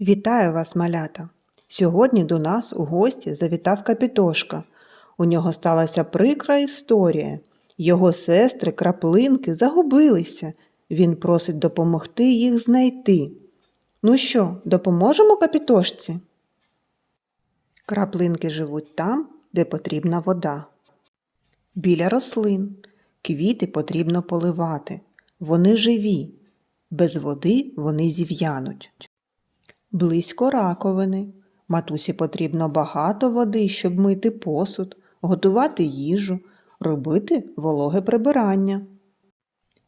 Вітаю вас, малята! Сьогодні до нас у гості завітав Капітошка. У нього сталася прикра історія. Його сестри, краплинки, загубилися. Він просить допомогти їх знайти. Ну що, допоможемо капітошці? Краплинки живуть там, де потрібна вода. Біля рослин. Квіти потрібно поливати. Вони живі. Без води вони зів'януть. Близько раковини. Матусі потрібно багато води, щоб мити посуд, готувати їжу, робити вологе прибирання.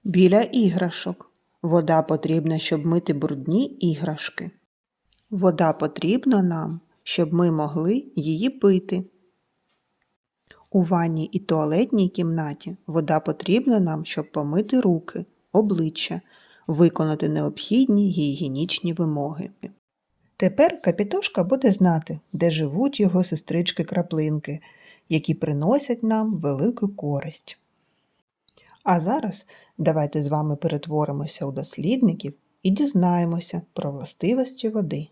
Біля іграшок. Вода потрібна, щоб мити брудні іграшки. Вода потрібна нам, щоб ми могли її пити. У ванній і туалетній кімнаті вода потрібна нам, щоб помити руки, обличчя, виконати необхідні гігієнічні вимоги. Тепер Капітошка буде знати, де живуть його сестрички-краплинки, які приносять нам велику користь. А зараз давайте з вами перетворимося у дослідників і дізнаємося про властивості води.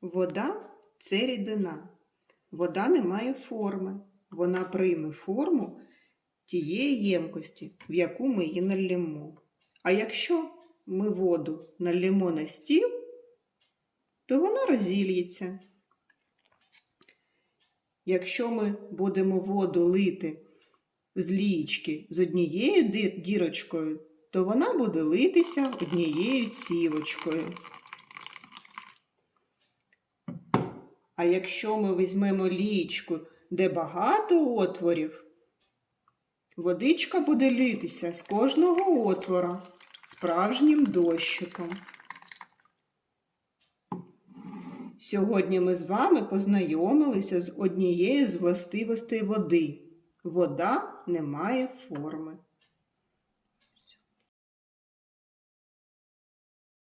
Вода це рідина. Вода не має форми. Вона прийме форму тієї ємкості, в яку ми її налємо. А якщо ми воду налємо на стіл, то вона розільється. Якщо ми будемо воду лити з лічки з однією дірочкою, то вона буде литися однією цівочкою. А якщо ми візьмемо лічку, де багато отворів, водичка буде литися з кожного отвора справжнім дощиком. Сьогодні ми з вами познайомилися з однією з властивостей води. Вода не має форми.